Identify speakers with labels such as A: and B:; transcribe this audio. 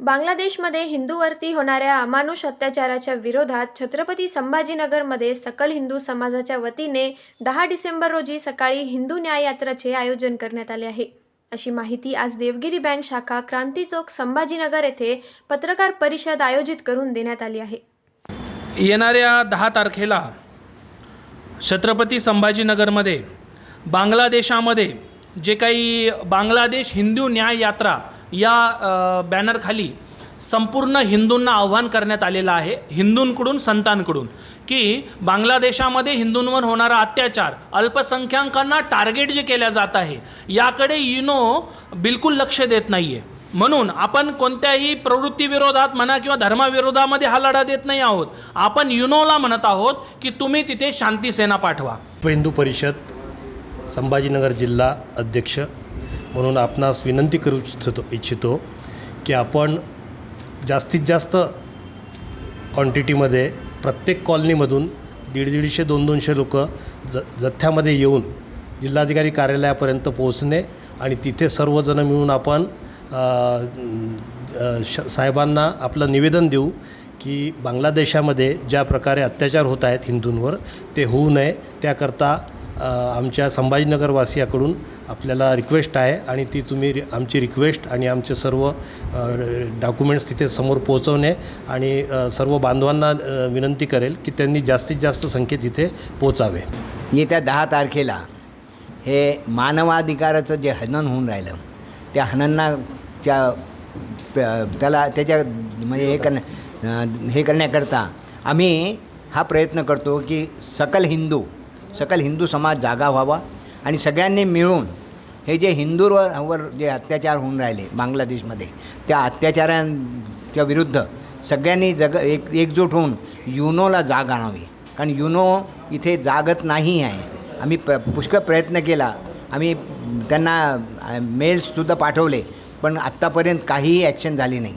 A: बांगलादेशमध्ये हिंदूवरती होणाऱ्या अमानुष अत्याचाराच्या विरोधात छत्रपती संभाजीनगरमध्ये सकल हिंदू समाजाच्या वतीने दहा डिसेंबर रोजी सकाळी हिंदू न्याय यात्राचे आयोजन करण्यात आले आहे. अशी माहिती आज देवगिरी बँक शाखा क्रांती चौक संभाजीनगर येथे पत्रकार परिषद आयोजित करून देण्यात आली आहे.
B: येणाऱ्या दहा तारखेला छत्रपती संभाजीनगरमध्ये बांगलादेशामध्ये जे काही बांगलादेश हिंदू न्याय यात्रा या बॅनरखाली संपूर्ण हिंदूंना आव्हान करण्यात आलेलं आहे हिंदूंकडून संतांकडून की बांगलादेशामध्ये हिंदूंवर होणारा अत्याचार अल्पसंख्याकांना टार्गेट जे केल्या जात आहे याकडे युनो बिलकुल लक्ष देत नाही आहे म्हणून आपण कोणत्याही प्रवृत्तीविरोधात म्हणा किंवा धर्माविरोधामध्ये हा लढा देत नाही आहोत. आपण युनोला म्हणत आहोत की तुम्ही तिथे शांतीसेना पाठवा.
C: हिंदू परिषद संभाजीनगर जिल्हा अध्यक्ष म्हणून आपणास विनंती करू इच्छितो इच्छितो की आपण जास्तीत जास्त क्वांटिटीमध्ये प्रत्येक कॉलनीमधून दीड दीडशे दोन दोनशे लोक ज जथ्यामध्ये येऊन जिल्हाधिकारी कार्यालयापर्यंत पोहोचणे आणि तिथे सर्वजण मिळून आपण श साहेबांना आपलं निवेदन देऊ की बांगलादेशामध्ये ज्या प्रकारे अत्याचार होत आहेत हिंदूंवर ते होऊ नये. त्याकरता आमच्या संभाजीनगरवासियाकडून आपल्याला रिक्वेस्ट आहे आणि ती तुम्ही रि- आमची रिक्वेस्ट आणि आमचे सर्व डॉक्युमेंट्स तिथे समोर पोहोचवणे आणि सर्व बांधवांना विनंती करेल की त्यांनी जास्तीत जास्त संख्येत इथे पोचावे
D: येत्या दहा तारखेला हे मानवाधिकाराचं जे हनन होऊन राहिलं त्या हननाच्या त्याला त्याच्या म्हणजे हे करण्या हे करण्याकरता आम्ही हा प्रयत्न करतो की सकल हिंदू सकल हिंदू समाज जागा व्हावा आणि सगळ्यांनी मिळून हे जे हिंदूवर वर जे अत्याचार होऊन राहिले बांगलादेशमध्ये त्या अत्याचारांच्या विरुद्ध सगळ्यांनी जग एक एकजूट होऊन युनोला जाग आणावी. कारण युनो इथे जागत नाही आहे. आम्ही प पुष्कळ प्रयत्न केला. आम्ही त्यांना मेल्ससुद्धा पाठवले. पण आत्तापर्यंत काहीही ॲक्शन झाली नाही.